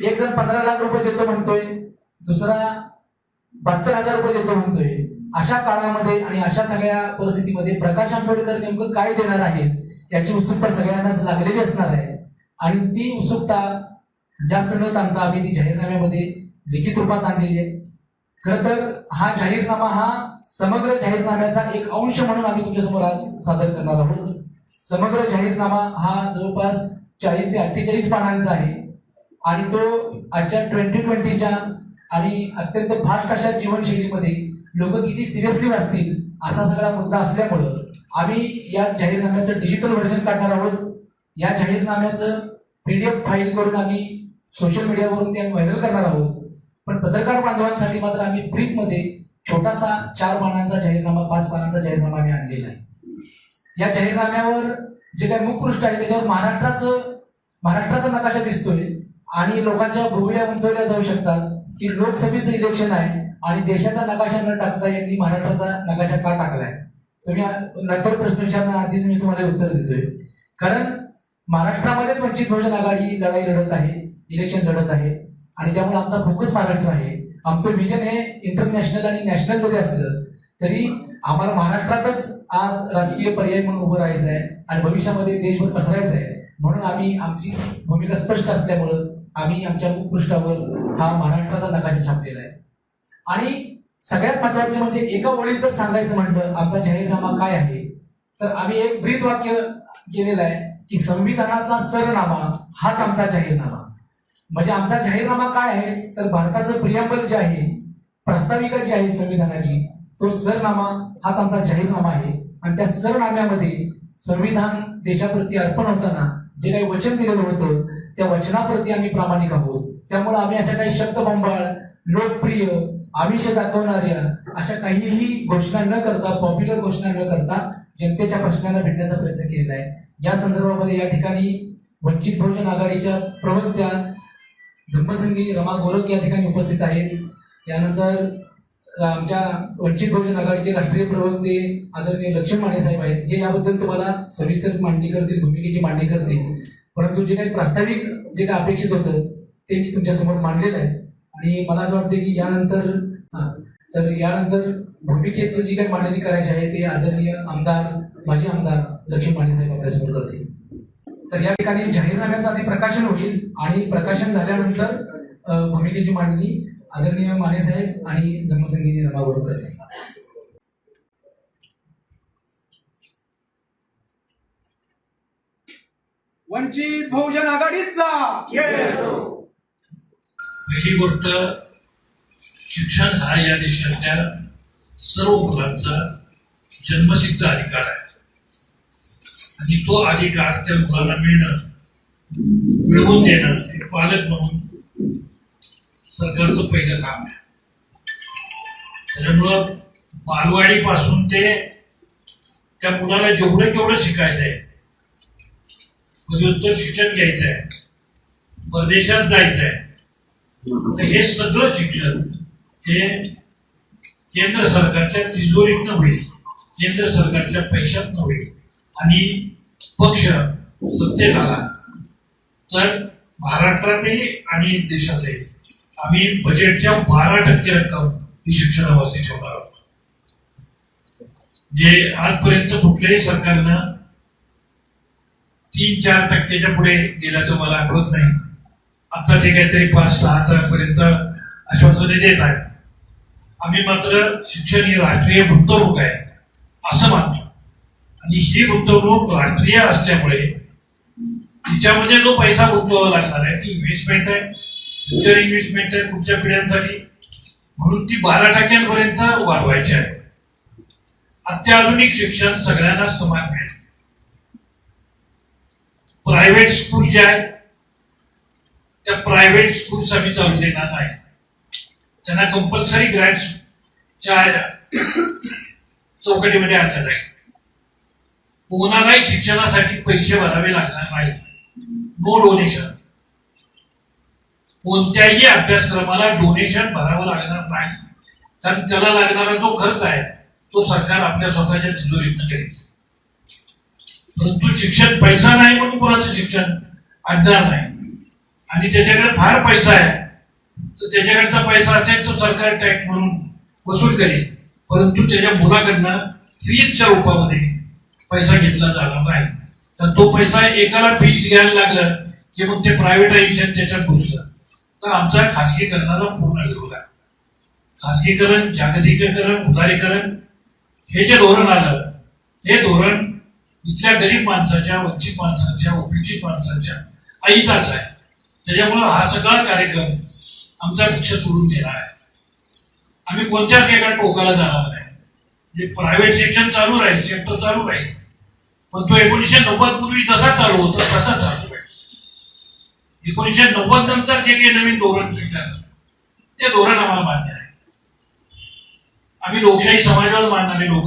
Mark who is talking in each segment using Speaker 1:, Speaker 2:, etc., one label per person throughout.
Speaker 1: एक जण पंधरा लाख रुपये देतो म्हणतोय दुसरा बहात्तर हजार रुपये देतो म्हणतोय. अशा काळामध्ये आणि अशा सगळ्या परिस्थितीमध्ये प्रकाश आंबेडकर नेमकं काय देणार आहेत याची उत्सुकता सगळ्यांनाच लागलेली असणार आहे. आणि ती उत्सुकता जास्त न ताणता आम्ही ती जाहीरनाम्यामध्ये लिखित रूपात आणलेली आहे. खर तर हा जाहीरनामा हा समग्र जाहीरनाम्याचा एक अंश म्हणून आम्ही तुमच्यासमोर आज सादर करणार आहोत. समग्र जाहीरनामा हा जवळपास चाळीस ते अठ्ठेचाळीस पानांचा आहे. आणि तो आजच्या ट्वेंटी ट्वेंटीच्या आणि अत्यंत फास्ट कशा जीवनशैलीमध्ये लोक किती सिरियसली वाचतील असा सगळा मुद्दा असल्यामुळं आम्ही या जाहीरनाम्याचं डिजिटल व्हर्जन काढणार आहोत. या जाहीरनाम्याचं पीडीएफ फाईल करून आम्ही सोशल मीडियावरून ते व्हायरल करणार आहोत. पण पत्रकार बांधवांसाठी मात्र आम्ही प्रिंटमध्ये छोटासा चार पानांचा जाहीरनामा पाच पानांचा जाहीरनामा आम्ही आणलेला आहे. या जाहीरनाम्यावर जे काही मुखपृष्ठ आहे त्याच्यावर महाराष्ट्राचं महाराष्ट्राचा नकाशा दिसतोय. आणि लोकांच्या भुवया उंचवल्या जाऊ शकतात की लोकसभेचं इलेक्शन आहे आणि देशाचा नकाशा न टाकता यांनी महाराष्ट्राचा नकाशा का टाकलाय? तुम्ही नंतर प्रश्न विचारणार आधीच मी तुम्हाला उत्तर देतोय. कारण महाराष्ट्रामध्येच वंचित बहुजन आघाडी लढाई लढत आहे इलेक्शन लढत आहे आणि त्यामुळे आमचा फोकस महाराष्ट्र आहे. आमचं विजन हे इंटरनॅशनल आणि नॅशनल जरी असलं तरी आम्हाला महाराष्ट्रातच आज राजकीय पर्याय म्हणून उभं राहायचं आहे आणि भविष्यामध्ये देशभर पसरायचं आहे म्हणून आम्ही आमची भूमिका स्पष्ट असल्यामुळं आम्ही आमच्या मुखपृष्ठावर हा महाराष्ट्राचा नकाशा छापलेला आहे. आणि सगळ्यात महत्त्वाचे म्हणजे एका ओळीत जर सांगायचं म्हटलं आमचा जाहीरनामा काय आहे? तर आम्ही एक ब्रीद वाक्य केलेलं आहे की संविधानाचा सरनामा हाच आमचा जाहीरनामा. म्हणजे आमचा जाहीरनामा काय आहे? तर भारताचं प्रियांबल जे आहे प्रास्ताविका जी आहे संविधानाची तो सरनामा हाच आमचा जाहीरनामा आहे. आणि त्या सरनाम्यामध्ये संविधान देशाप्रती अर्पण होताना जे काही वचन दिलेलं होतं त्या वचनाप्रती आम्ही प्रामाणिक आहोत. त्यामुळे आम्ही अशा काही शब्दबंबाळ लोकप्रिय आमिष दाखवणाऱ्या अशा काहीही घोषणा न करता पॉप्युलर घोषणा न करता जनतेच्या प्रश्नांना भेटण्याचा प्रयत्न केलेला आहे. या संदर्भामध्ये या ठिकाणी वंचित बहुजन आघाडीच्या प्रवक्त्या धर्मसंगी रमा गोरख या ठिकाणी उपस्थित आहेत. त्यानंतर आमच्या वंचित बहुजन आघाडीचे राष्ट्रीय प्रवक्ते आदरणीय लक्ष्मण माने साहेब आहेत हे याबद्दल तुम्हाला सविस्तर मांडणी करतील भूमिकेची मांडणी करतील. परंतु जे काही प्रास्ताविक जे काही अपेक्षित होतं ते मी तुमच्यासमोर मांडलेलं आहे. आणि मला असं वाटतं की यानंतर तर यानंतर भूमिकेचं जी काही मांडणी करायची आहे ते आदरणीय आमदार माजी आमदार लक्ष्मण माने साहेब आपल्यासमोर करतील. तर या ठिकाणी जाहीरनाम्याचं आधी प्रकाशन होईल आणि प्रकाशन झाल्यानंतर भूमिकेची मांडणी आदरणीय माने साहेब आणि धर्मसंगीनी रमागोड करतील
Speaker 2: वंचित बहुजन आघाडीचा.
Speaker 3: पहिली गोष्ट शिक्षण हा या देशाच्या सर्व मुलांचा जन्मसिद्ध अधिकार आहे. आणि तो अधिकार त्या मुलाला मिळणं मिळवून देणं हे पालक म्हणून सरकारचं पहिलं काम आहे. त्याच्यामुळं बालवाडीपासून ते त्या मुलाला जेवढं केवढं शिकायचं आहे पदव्युत्तर शिक्षण घ्यायचं आहे परदेशात जायचं आहे तर हे सगळं शिक्षण हे केंद्र सरकारच्या तिजोरीतनं होईल केंद्र सरकारच्या पैशातनं होईल आणि पक्ष सत्तेत आला तर महाराष्ट्रातही आणि देशातही आम्ही बजेटच्या बारा टक्के रक्कम ही शिक्षणावरती ठेवणार आहोत. जे आजपर्यंत कुठल्याही सरकारनं तीन चार टक्क्याच्या पुढे गेल्याचं मला आठवत नाही. आता ते काहीतरी पाच सहा पर्यंत आश्वासने देत आहेत. आम्ही मात्र शिक्षण ही राष्ट्रीय गुंतवणूक आहे असं मानतो. आणि ही गुंतवणूक राष्ट्रीय असल्यामुळे तिच्यामध्ये जो पैसा गुंतवावा लागणार आहे ती इन्व्हेस्टमेंट आहे. फ्युचर इन्व्हेस्टमेंट आहे पुढच्या पिढ्यांसाठी म्हणून ती बारा टक्क्यांपर्यंत वाढवायची आहे. अत्याधुनिक शिक्षण सगळ्यांना समान मिळेल. प्रायव्हेट स्कूल जे आहेत त्या प्रायव्हेट स्कूल्स आम्ही चालू देणार नाही. त्यांना कंपल्सरी ग्रँटच्या चौकटीमध्ये आणलं जाईल. कोणालाही शिक्षणासाठी पैसे भरावे लागणार नाहीत. नो डोनेशन कोणत्याही अभ्यासक्रमाला डोनेशन भरावं लागणार नाही. कारण त्याला लागणारा जो खर्च आहे तो सरकार आपल्या स्वतःच्या तिजोरीतनं करेल परंतु शिक्षण पैसा नाही म्हणून कोणाचं शिक्षण? आणणार नाही आणि त्याच्याकडे फार पैसा आहे. तर त्याच्याकडचा पैसा असेल तो सरकार टॅक्स म्हणून वसूल करेल. परंतु त्याच्या मुलाकडनं फीजच्या रूपामध्ये पैसा घेतला जाणार नाही. तर तो पैसा एकाला फीज घ्यायला लागलं की मग ते प्रायव्हेटायझेशन त्याच्यात घुसलं. तर आमचा खाजगीकरणाला पूर्ण विरोध आहे खाजगीकरण जागतिकीकरण उदारीकरण हे जे धोरण आलं हे धोरण इथल्या गरीब माणसाच्या वंचित माणसाच्या उपेक्षित माणसाच्या अहिताच आहे. त्याच्यामुळं हा सगळा कार्यक्रम आमचा पक्ष सोडून गेला आहे. आम्ही कोणत्याच एका टोकाला जाणार नाही. म्हणजे प्रायव्हेट सेक्शन चालू राहील सेक्टर चालू राहील. पण तो एकोणीसशे नव्वद पूर्वी जसा चालू होता तसा चालू. एकोणीसशे नव्वद नंतर जे काही नवीन धोरण स्वीकारलं ते धोरण आम्हाला मान्य आहे. आम्ही लोकशाही समाजावर मानणारे लोक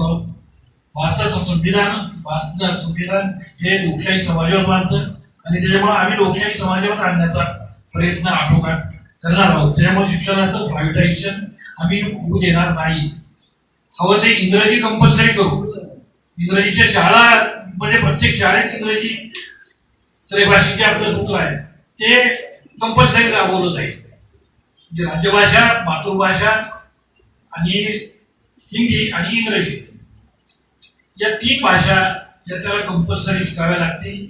Speaker 3: भारताचं संविधान भारत संविधान हे लोकशाही समाजावर मानतं आणि त्याच्यामुळे आम्ही लोकशाही समाजावर आणण्याचा प्रयत्न आटोकाट करणार आहोत. त्याच्यामुळे शिक्षणाचं प्रायव्हेटायझेशन आम्ही होऊ देणार नाही. हवं ते इंग्रजी कंपल्सरी करू. इंग्रजीच्या शाळा म्हणजे प्रत्येक शाळेत इंग्रजी त्रैभाषिक जे आपलं सूत्र आहे ते कंपल्सरी राबवलं जाईल. म्हणजे राज्यभाषा मातृभाषा आणि हिंदी आणि इंग्रजी. या तीन भाषा या त्याला कंपल्सरी शिकाव्या लागतील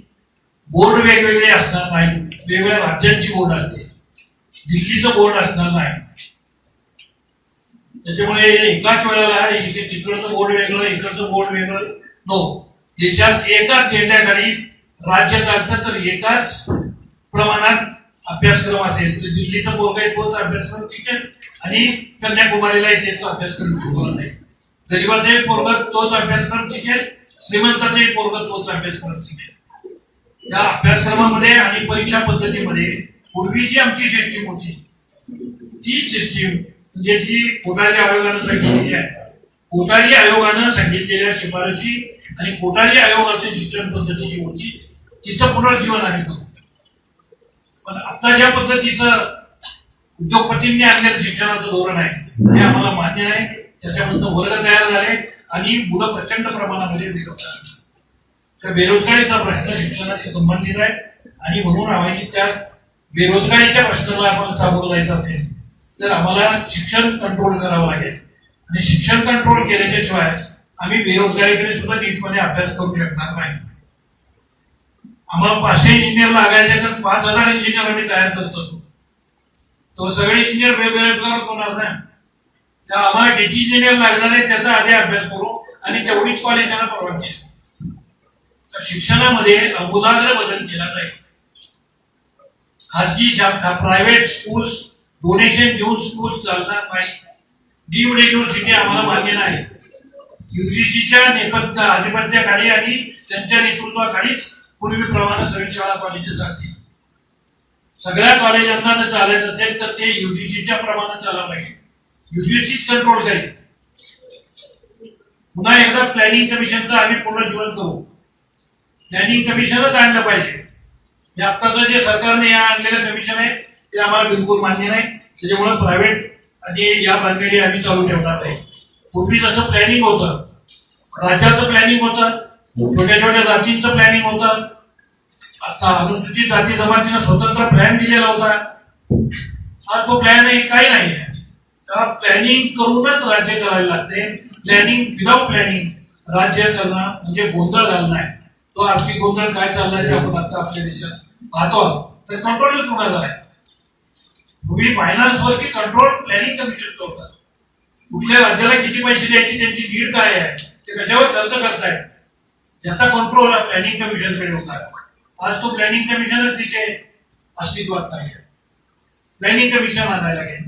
Speaker 3: बोर्ड वेगवेगळे असणार नाही. वेगवेगळ्या राज्यांची बोर्ड असते. दिल्लीचं बोर्ड असणार नाही. त्याच्यामुळे एकाच वेळेला तिकडचं बोर्ड वेगळं इकडचं बोर्ड वेगळं. नो देशात एकाच झेंड्याखाली राज्य चालतं तर एकाच प्रमाणात अभ्यासक्रम असेल तर दिल्लीचा बोर्ड आहे अभ्यासक्रम शिकेल आणि कन्याकुमारीला इथे तो अभ्यासक्रम शिकवला जाईल गरीबाचाही पोरग तोच अभ्यासक्रम शिकेल श्रीमंताचाही पोरग तोच अभ्यासक्रम शिकेल. या अभ्यासक्रमामध्ये आणि परीक्षा पद्धतीमध्ये पूर्वी जी आमची सिस्टीम होती. ती सिस्टीम म्हणजे जी कोठारी आयोगानं सांगितलेली आहे. कोठारी आयोगानं सांगितलेल्या शिफारशी आणि कोठारी आयोगाची शिक्षण पद्धती जी होती तिचं पुनर्जीवन आम्ही करू. पण आता ज्या पद्धतीचं उद्योगपतींनी आणलेलं शिक्षणाचं धोरण आहे ते आम्हाला मान्य आहे. त्याच्यामधनं वर्ग तयार झाले आणि मुलं प्रचंड प्रमाणामध्ये बेरोजगार तर बेरोजगारीचा प्रश्न शिक्षणाशी संबंधित आहे आणि म्हणून आम्ही त्या बेरोजगारीच्या प्रश्नाला आपण सामोरं जायचं असेल तर आम्हाला शिक्षण कंट्रोल करावं लागेल. आणि शिक्षण कंट्रोल केल्याच्याशिवाय आम्ही बेरोजगारीकडे सुद्धा नीटपणे अभ्यास करू शकणार नाही. आम्हाला पाचशे इंजिनियर लागायचे तर पाच हजार इंजिनियर आम्ही तयार करतो. तो सगळे इंजिनियर बेरोजगारच होणार ना? तर आम्हाला किती इंजिनियर लागणार आहे त्याचा आधी अभ्यास करू आणि तेवढीच कॉलेज त्यांना परवानगी तर शिक्षणामध्ये अमूलाग्र बदल केला नाही खाजगी शाखा प्रायव्हेट स्कूल्स डोनेशन घेऊन स्कूल्स चालणार नाही. डीम्ड युनिव्हर्सिटी आम्हाला मान्य नाही. युजीसीच्या नेपथ्य आधिपत्याखाली आणि त्यांच्या नेतृत्वाखालीच पूर्वीप्रमाणे सगळी शाळा कॉलेजेस चालतील सगळ्या कॉलेजांना जर चालायचं असेल तर ते युजीसीच्या प्रमाणात चाललं पाहिजे युजीसीच कंट्रोल जाईल पुन्हा एकदा प्लॅनिंग कमिशनचं आम्ही पुनर्जीवन करू प्लॅनिंग कमिशनच आणलं पाहिजे. हे आत्ताचं जे सरकारने या आणलेलं कमिशन आहे ते आम्हाला बिलकुल मान्य नाही. त्याच्यामुळे प्रायव्हेट आणि या बांधणी आम्ही चालू ठेवणार नाही. पूर्वी जसं प्लॅनिंग होतं राज्याचं प्लॅनिंग होतं छोट्या छोट्या जातींचं प्लॅनिंग होतं आता अनुसूचित जाती जमातीनं स्वतंत्र प्लॅन दिलेला होता. आज तो प्लॅन आहे काही नाही. आहे त्याला प्लॅनिंग करूनच राज्य करायला लागते. प्लॅनिंग विदाऊट प्लॅनिंग राज्य करणं म्हणजे गोंधळ घालणं आहे. तो आर्थिक गोंधळ काय चाललाय ते आपण आता आपल्या देशात पाहतो. तर कंट्रोलच कोणाला आहे? पूर्वी फायनान्स वरती कंट्रोल प्लॅनिंग कमिशन होता. कुठल्या राज्याला किती पैसे द्यायची त्यांची नीड काय आहे? ते कशावर खर्च करतायत? त्याचा कंट्रोल हा प्लॅनिंग कमिशनकडे होता आज तो प्लॅनिंग कमिशनच तिथे अस्तित्वात नाही आहे. प्लॅनिंग कमिशन आणायला लागेल.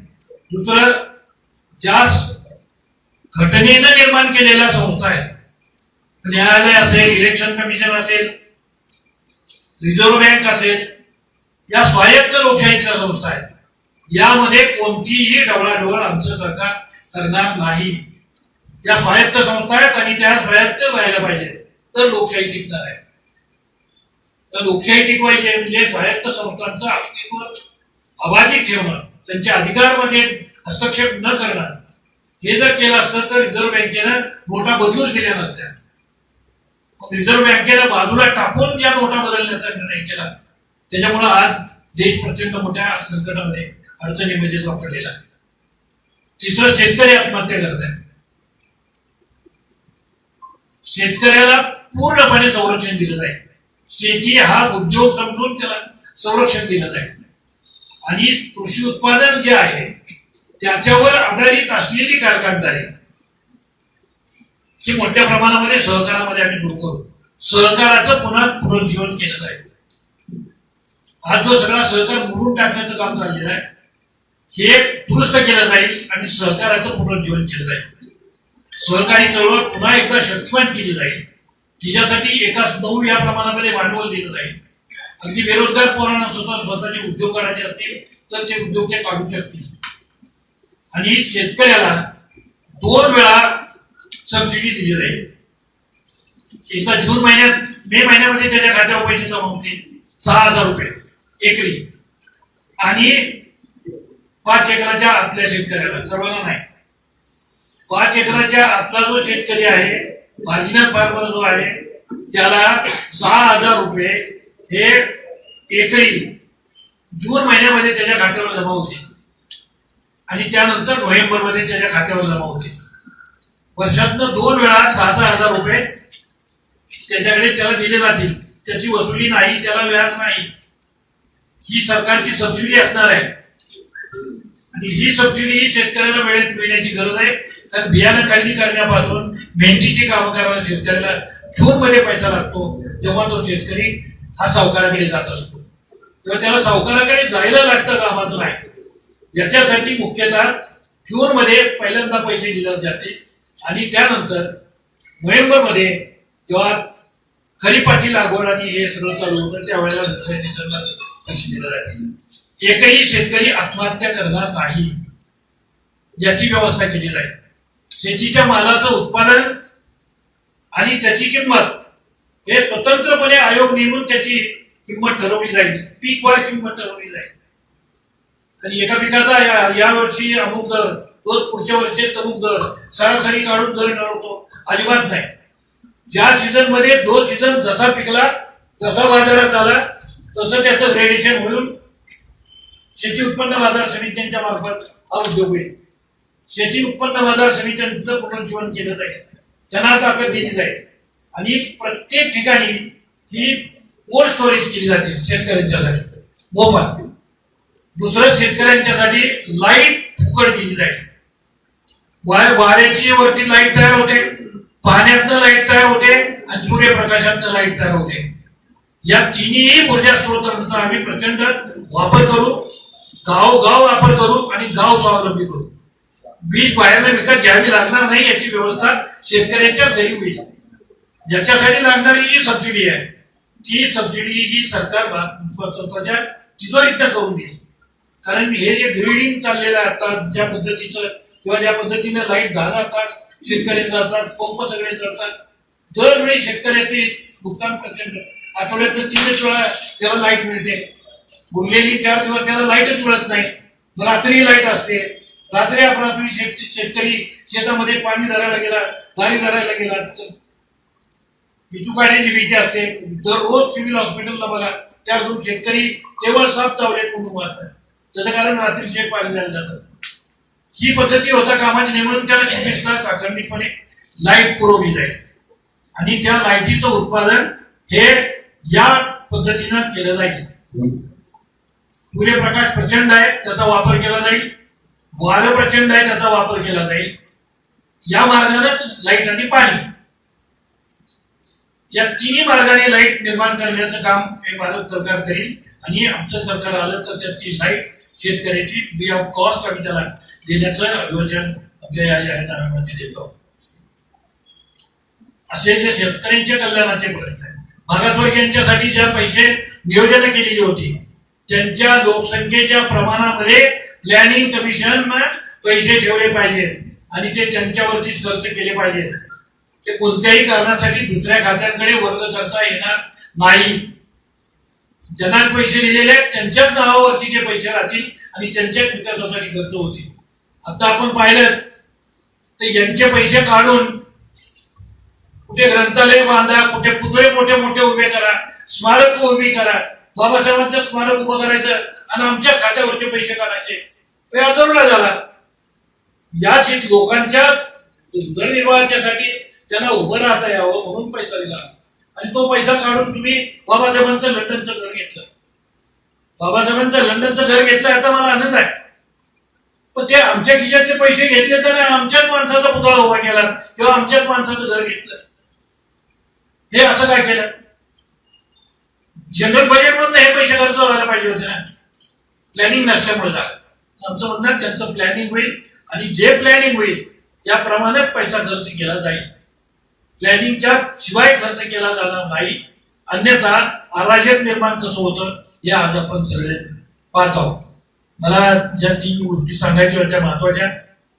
Speaker 3: दुसरं ज्या घटनेनं निर्माण केलेल्या संस्था आहेत न्यायालय असेल इलेक्शन कमिशन असेल रिझर्व्ह बँक असेल या स्वायत्त लोकशाहीच्या संस्था आहेत. यामध्ये कोणतीही ढवळाढवळ आमचं सरकार करणार नाही. या स्वायत्त संस्था आहेत आणि त्या स्वायत्त राहायला पाहिजे. तर लोकशाही टिकणार आहे. तर लोकशाही टिकवायची आहे म्हणजे स्वायत्त संस्थांचं अस्तित्व अबाधित ठेवणं त्यांच्या अधिकारामध्ये हस्तक्षेप न करणं हे जर केलं असतं तर रिझर्व्ह बँकेनं नोटा बदलूच दिल्या नसत्या. मग रिझर्व्ह बँकेला बाजूला टाकून ज्या नोटा बदलण्याचा निर्णय केला. त्याच्यामुळे आज देश प्रचंड मोठ्या संकटामध्ये अडचणीमध्ये सापडलेला आहे. तिसरं शेतकरी आत्महत्या करत आहे शेतकऱ्याला पूर्णपणे संरक्षण दिलं जाईल. शेती हा उद्योग समजून त्याला संरक्षण दिलं जाईल. आणि कृषी उत्पादन जे आहे त्याच्यावर आधारित असलेली कारखानदारी ही मोठ्या प्रमाणामध्ये सहकारामध्ये आम्ही सुरू करू. सहकाराचं पुन्हा पुनर्जीवन केलं जाईल. हा जो सगळा सहकार मोडून टाकण्याचं काम चाललेलं आहे हे दुरुस्त केलं जाईल आणि सहकाराचं पुनर्जीवन केलं जाईल. सहकारी चळवळ पुन्हा एकदा शक्तिमान केली जाईल. तिच्यासाठी एकाच नऊ या प्रमाणामध्ये भांडवल दिलं जाईल. अगदी बेरोजगार पोरांना स्वतः स्वतःचे उद्योग काढायचे असतील तर ते उद्योग ते काढू शकतील. आणि शेतकऱ्याला दोन वेळा सबसिडी दिली जाईल. एकदा जून महिन्यात मे महिन्यामध्ये त्याच्या खात्यावर पैसे जमा होते सहा हजार रुपये एकरी. आणि पाच एकराच्या आतल्या शेतकऱ्याला सर्वांना नाही. पाच एकराच्या आतला जो शेतकरी आहे मार्जिनल फार्मर जो आहे त्याला सहा हजार रुपये हे एकरी जून महिन्यामध्ये त्याच्या खात्यावर जमा होते. आणि त्यानंतर नोव्हेंबरमध्ये त्याच्या खात्यावर जमा होते. वर्षातनं दोन वेळा सहा सहा हजार रुपये त्याच्याकडे त्याला दिले जातील. त्याची वसुली नाही त्याला व्याज नाही. ही सरकारची सबसिडी असणार आहे. आणि ही सबसिडी ही शेतकऱ्याला वेळेत मिळण्याची गरज आहे. तर बियाणं खरेदी करण्यापासून मेहनतीची कामं करायला शेतकऱ्याला जून मध्ये पैसा लागतो तेव्हा तो शेतकरी हा सावकाराकडे जात असतो. तेव्हा त्याला सावकाराकडे जायला लागतं कामाचं नाही. याच्यासाठी मुख्यतः जून मध्ये पहिल्यांदा पैसे दिले जाते आणि त्यानंतर नोव्हेंबरमध्ये जेव्हा खरीपाची लागवड आणि हे सगळं चालू होतं त्यावेळेला दुसऱ्या सीझनला पैसे दिले जाते. एकही शेतकरी आत्महत्या करणार नाही याची व्यवस्था केली जाईल. शेतीच्या मालाचं उत्पादन आणि त्याची किंमत हे स्वतंत्रपणे आयोग नेमून त्याची किंमत ठरवली जाईल. पीक वार किंमत ठरवली जाईल. आणि एका पिकाचा या या वर्षी अमुक दर रोज पुढच्या वर्षी तमुक दर सरासरी काढून दर ठरवतो अजिबात नाही. ज्या सीझनमध्ये जो सीझन जसा पिकला जसा बाजारात आला तसं त्याचं ग्रेडेशन होऊन शेती उत्पन्न बाजार समित्यांच्या मार्फत हा उद्योग होईल. शेती उत्पन्न बाजार समित्यांचं पुनर्जीवन केलं जाईल. त्यांना ताकद दिली जाईल. आणि प्रत्येक ठिकाणी ही कोल्ड स्टोरेज केली जाते शेतकऱ्यांच्यासाठी. मोफत. दुसरं शेतकऱ्यांच्यासाठी लाइट फुकट दिली जाईल. वाय वाऱ्याची वरती लाइट तयार होते पाण्यातनं लाइट तयार होते आणि सूर्यप्रकाशातनं लाइट तयार होते. या तिन्ही ऊर्जा स्रोतांचा आम्ही प्रचंड वापर करू गाव गाव वापर करू आणि गाव स्वावलंबी करू. वीज बाहेरला विकत घ्यावी लागणार नाही याची व्यवस्था शेतकऱ्यांच्या घरी होईल. याच्यासाठी लागणारी जी सबसिडी आहे ती सबसिडी ही सरकार स्वतःच्या तिजोरीत करून देईल. कारण हे जे ग्रेडिंग चाललेलं आहे आता ज्या पद्धतीचं किंवा ज्या पद्धतीने लाइट दहा दहा शेतकरी जातात पंप सगळे जातात दरवेळी शेतकऱ्याचे नुकसान प्रचंड. आठवड्यातनं तीनच वेळा त्याला लाइट मिळते. उरलेली चार दिवस त्याला लाईटच मिळत नाही. रात्री लाइट असते. रात्री अपरात्री शेत शेतकरी शेतामध्ये पाणी धरायला गेला गाडी धरायला गेला. विचू काढण्याची भीती असते. दररोज सिव्हिल हॉस्पिटलला बघा. त्या दोन शेतकरी केवळ साप चावले मारतात. त्याचं कारण रात्री शेत पाणी द्यायला जातं. ही पद्धती होता कामाची नेमून त्याला चोवीस तास अखंडितपणे लाइट पुरवली जाईल. आणि त्या लाईटीचं उत्पादन हे या पद्धतीनं केलं जाईल. सूर्यप्रकाश प्रचंड आहे त्याचा वापर केला जाईल. वारं प्रचंड आहे त्याचा वापर केला जाईल. या मार्गानेच लाइट आणि पाणी. या तिन्ही मार्गाने लाइट निर्माण करण्याचं काम हे भारत सरकार करेल. आणि आमचं सरकार आलं तर त्याची लाइट शेतकऱ्याची फ्री ऑफ कॉस्ट आम्ही त्याला देण्याचं योजन आमच्या या जाहीरनाम्यामध्ये देतो. असे जे शेतकऱ्यांच्या कल्याणाचे प्रश्न आहेत. मागासवर्गीयांच्यासाठी ज्या पैसे नियोजन केलेली होती त्यांच्या लोकसंख्येच्या प्रमाणामध्ये प्लॅनिंग कमिशन पैसे ठेवले पाहिजेत आणि ते त्यांच्यावरतीच खर्च केले पाहिजेत ते कोणत्याही कारणासाठी दुसऱ्या खात्यांकडे वर्ग करता येणार नाही. ज्यांना पैसे दिलेले आहेत त्यांच्याच नावावरती ते पैसे राहतील आणि त्यांच्याच विकासासाठी खर्च होतील. आता आपण पाहिलं तर यांचे पैसे काढून कुठे ग्रंथालय बांधा कुठे पुतळे मोठे मोठे उभे करा स्मारक उभी करा. बाबासाहेबांचं स्मारक उभं करायचं आणि आमच्या खात्यावरचे पैसे काढायचे. हे झाला? या शेत लोकांच्या उदरनिर्वाहाच्यासाठी त्यांना उभं राहता यावं म्हणून पैसा दिला. आणि तो पैसा काढून तुम्ही बाबासाहेबांचं लंडनचं घर घेतलं. बाबासाहेबांचं लंडनचं घर घेतलं आता मला आनंद आहे. पण ते आमच्या खिशाचे पैसे घेतले तर आमच्याच माणसाचा पुतळा उभा केला किंवा आमच्याच माणसाचं घर घेतलं. हे असं काय केलं? जनरल बजेट मधून हे पैसे खर्च व्हायला पाहिजे होते ना. प्लॅनिंग नसल्यामुळे झालं. आमचं म्हणणं त्यांचं प्लॅनिंग होईल आणि जे प्लॅनिंग होईल त्याप्रमाणेच पैसा खर्च केला जाईल. प्लॅनिंगच्या शिवाय खर्च केला जाणार नाही. अन्यथा अराजक निर्माण कसं होतं हे आज आपण सगळे पाहत आहोत. मला ज्या तीन गोष्टी सांगायच्या होत्या महत्त्वाच्या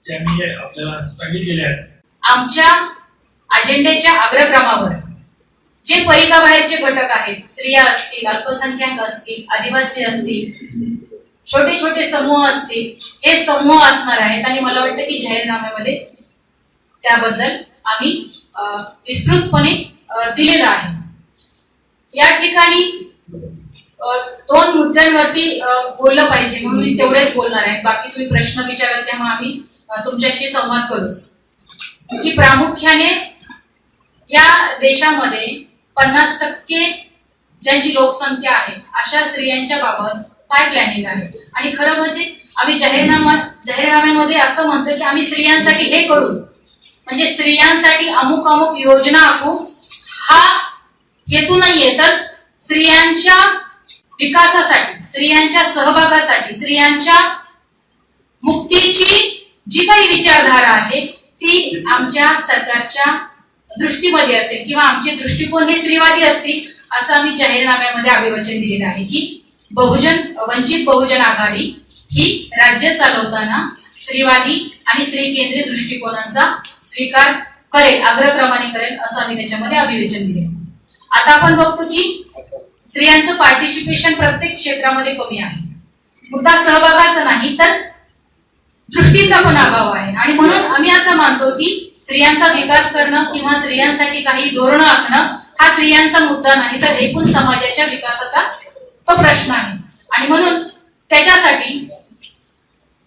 Speaker 3: त्या मी आपल्याला सांगितलेल्या आहेत.
Speaker 4: आमच्या अजेंड्याच्या अग्रक्रमावर जे परिघाबाहेरचे घटक आहेत स्त्रिया असतील अल्पसंख्याक असतील आदिवासी असतील छोटे छोटे समूह असतील हे समूह असणार आहेत. आणि मला वाटतं की जाहीरनाम्यामध्ये त्याबद्दल आम्ही विस्तृतपणे दिलेलं आहे. या ठिकाणी दोन मुद्द्यांवरती बोललं पाहिजे म्हणून मी तेवढेच बोलणार आहे. बाकी तुम्ही प्रश्न विचाराल तेव्हा आम्ही तुमच्याशी संवाद करूच. की प्रामुख्याने या देशामध्ये पन्नास टक्के ज्यांची लोकसंख्या आहे अशा स्त्रियांच्या बाबत काय प्लॅनिंग आहे? आणि खरं म्हणजे आम्ही जाहीरनामा जाहीरनाम्यामध्ये असं म्हणतो की आम्ही स्त्रियांसाठी हे करू. म्हणजे स्त्रियांसाठी अमुक अमुक योजना आखू. हा हेतू नाहीये तर स्त्रियांच्या विकासासाठी स्त्रियांच्या सहभागासाठी स्त्रियांच्या मुक्तीची जी काही विचारधारा आहे ती आमच्या सरकारच्या दृष्टीमध्ये असेल किंवा आमचे दृष्टिकोन हे स्त्रीवादी असतील असं आम्ही जाहीरनाम्यामध्ये अभिवचन दिलेलं आहे की बहुजन वंचित बहुजन आघाडी ही राज्य चालवताना स्त्रीवादी आणि स्त्री केंद्रीय दृष्टिकोनाचा स्वीकार करेल अग्रक्रमाने करेल असं आम्ही त्याच्यामध्ये अभिवेचन दिले. आता आपण बघतो की स्त्रियांचं पार्टिसिपेशन प्रत्येक क्षेत्रामध्ये कमी आहे. मुद्दा सहभागाचा नाही तर दृष्टीचा पण अभाव आहे. आणि म्हणून आम्ही असं मानतो की स्त्रियांचा विकास करणं किंवा स्त्रियांसाठी काही धोरणं आखणं हा स्त्रियांचा मुद्दा नाही तर एकूण समाजाच्या विकासाचा तो प्रश्न आहे. आणि म्हणून त्याच्यासाठी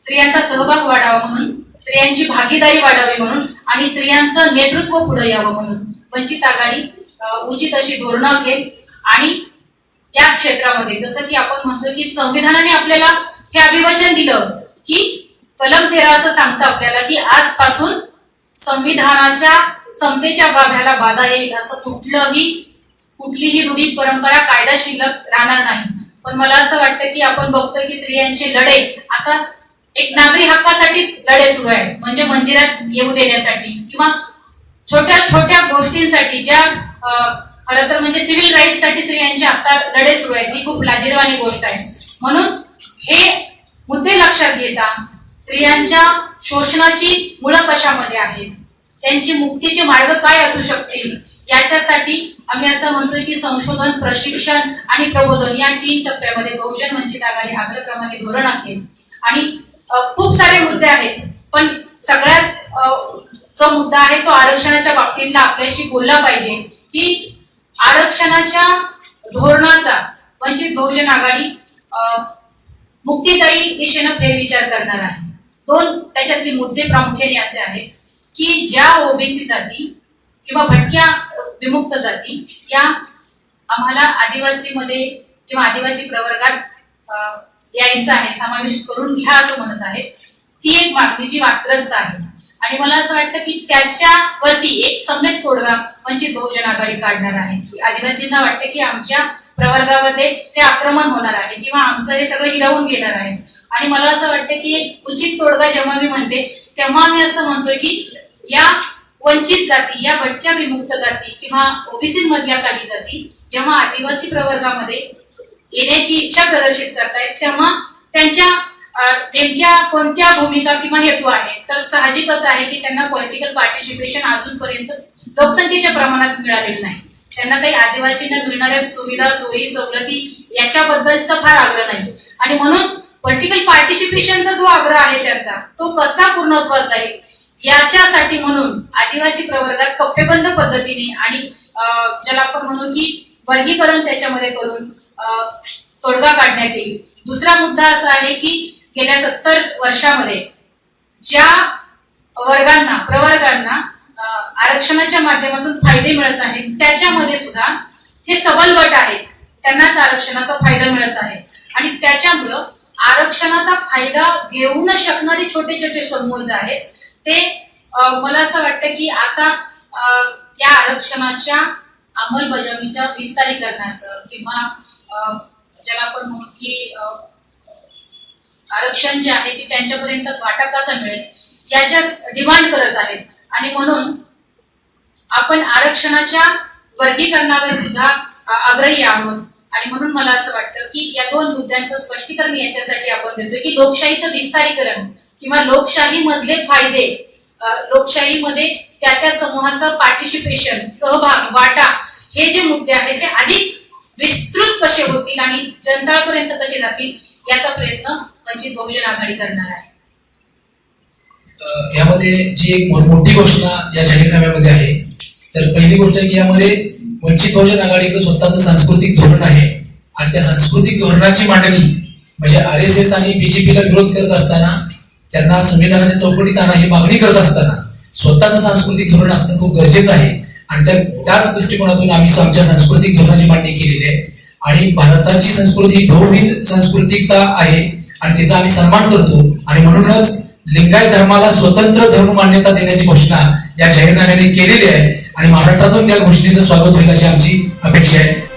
Speaker 4: स्त्रियांचा सहभाग वाढावा म्हणून स्त्रियांची भागीदारी वाढावी म्हणून आणि स्त्रियांचं नेतृत्व पुढे यावं म्हणून वंचित आघाडी उचित अशी धोरणं घेत आणि या क्षेत्रामध्ये जसं की आपण म्हणतो की संविधानाने आपल्याला हे अभिवचन दिलं की कलम तेरा असं सांगतं आपल्याला की आजपासून संविधानाच्या समतेच्या गाभ्याला बाधा येईल असं कुठलंही कुठलीही रूढी परंपरा कायदा शिल्लक राहणार नाही. पण मला असं वाटतं की आपण बघतोय की स्त्रियांचे लढे आता एक नागरी हक्कासाठीच लढे सुरू आहे म्हणजे मंदिरात येऊ देण्यासाठी किंवा छोट्या छोट्या गोष्टींसाठी ज्या खरं तर म्हणजे सिव्हिल राईटसाठी स्त्रियांचे आता लढे सुरू आहेत. ही खूप लाजीरवाणी गोष्ट आहे. म्हणून हे मुद्दे लक्षात घेता स्त्रियांच्या शोषणाची मुळं कशामध्ये आहेत? त्यांची मुक्तीचे मार्ग काय असू शकतील? याच्यासाठी आम्ही असं म्हणतोय की संशोधन प्रशिक्षण आणि प्रबोधन या तीन टप्प्यामध्ये बहुजन वंचित आघाडी अग्रक्रमाने धोरण आखेल आणि खूप सारे मुद्दे आहेत पण सगळ्यात जो मुद्दा आहे तो आरक्षणाच्या बाबतीतला आपल्याशी बोलला पाहिजे की आरक्षणाच्या धोरणाचा वंचित बहुजन आघाडी मुक्तीदायी दिशेनं फेरविचार करणार आहे. दोन त्याच्यातले मुद्दे प्रामुख्याने असे आहेत की ज्या ओबीसी जाती किंवा भटक्या विमुक्त जाती. या आम्हाला आदिवासीमध्ये किंवा आदिवासी प्रवर्गात यायचं आहे समावेश करून घ्या असं म्हणत आहेत ती एक मागणी जी आहे. आणि मला असं वाटतं की त्याच्यावरती एक सम्यक तोडगा वंचित बहुजन आघाडी काढणार आहे. की आदिवासींना वाटतं की आमच्या प्रवर्गामध्ये ते आक्रमण होणार आहे किंवा आमचं हे सगळं हिरावून घेणार आहे. आणि मला असं वाटतं की एक उचित तोडगा जेव्हा मी म्हणते तेव्हा मी असं म्हणतोय की या वंचित जाती या भटक्या विमुक्त जाती किंवा ओबीसी मधल्या काही जाती जेव्हा आदिवासी प्रवर्गामध्ये येण्याची इच्छा प्रदर्शित करतायत तेव्हा त्यांच्या नेमक्या कोणत्या भूमिका किंवा हेतू आहे तर साहजिकच आहे की त्यांना पॉलिटिकल पार्टिसिपेशन अजूनपर्यंत लोकसंख्येच्या प्रमाणात मिळालेलं नाही. त्यांना काही आदिवासींना मिळणाऱ्या सुविधा सोयी सवलती याच्याबद्दलचा फार आग्रह नाही. आणि म्हणून पॉलिटिकल पार्टिसिपेशनचा जो आग्रह आहे त्यांचा तो कसा पूर्णत्वास जाईल? याच्यासाठी म्हणून आदिवासी प्रवर्गात कप्पेबंद पद्धतीने आणि ज्याला आपण म्हणू की वर्गीकरण त्याच्यामध्ये करून तोडगा काढण्यात येईल. दुसरा मुद्दा असा आहे की गेल्या सत्तर वर्षामध्ये ज्या वर्गांना प्रवर्गांना आरक्षणाच्या माध्यमातून फायदे मिळत आहेत त्याच्यामध्ये सुद्धा जे सबल गट आहेत त्यांनाच आरक्षणाचा फायदा मिळत आहे. आणि त्याच्यामुळं आरक्षणाचा फायदा घेऊ न शकणारे छोटे छोटे समूह जे आहेत ते मला असं वाटतं की आता या आरक्षणाच्या अंमलबजावणीच्या विस्तारीकरणाचं किंवा ज्याला आपण म्हणू की आरक्षण जे आहे ते त्यांच्यापर्यंत वाटा कसा मिळेल याच्या डिमांड करत आहेत. आणि म्हणून आपण आरक्षणाच्या वर्गीकरणावर सुद्धा आग्रही आहोत. आणि म्हणून मला असं वाटतं की या दोन मुद्द्यांचं स्पष्टीकरण याच्यासाठी आपण देतोय की लोकशाहीचं विस्तारीकरण किंवा लोकशाही मधले फायदे लोकशाहीमध्ये त्या त्या समूहाचं पार्टिसिपेशन सहभाग वाटा हे जे मुद्दे आहेत ते अधिक विस्तृत कसे होतील आणि जनतापर्यंत कसे जातील याचा प्रयत्न वंचित बहुजन आघाडी करणार आहे.
Speaker 1: यामध्ये जी एक मोठी घोषणा या जाहीरनाम्यामध्ये आहे तर पहिली गोष्ट आहे की यामध्ये वंचित बहुजन आघाडीकडे स्वतःचं सांस्कृतिक धोरण आहे आणि त्या सांस्कृतिक धोरणाची मांडणी म्हणजे आर एस एस आणि बीजेपीला विरोध करत असताना त्यांना संविधानाच्या चौकटीत आणा ही मागणी करत असताना स्वतःचं सांस्कृतिक धोरण असणं खूप गरजेचं आहे. आणि त्या त्याच दृष्टिकोनातून आम्ही आमच्या सांस्कृतिक धोरणाची मांडणी केलेली आहे. आणि भारताची संस्कृती बहुविध सांस्कृतिकता आहे आणि तिचा आम्ही सन्मान करतो. आणि म्हणूनच लिंगायत धर्माला स्वतंत्र धर्म मान्यता देण्याची घोषणा या जाहीरनाम्याने केलेली आहे. आणि महाराष्ट्रातून त्या घोषणेचं स्वागत होईल अशी आमची अपेक्षा आहे.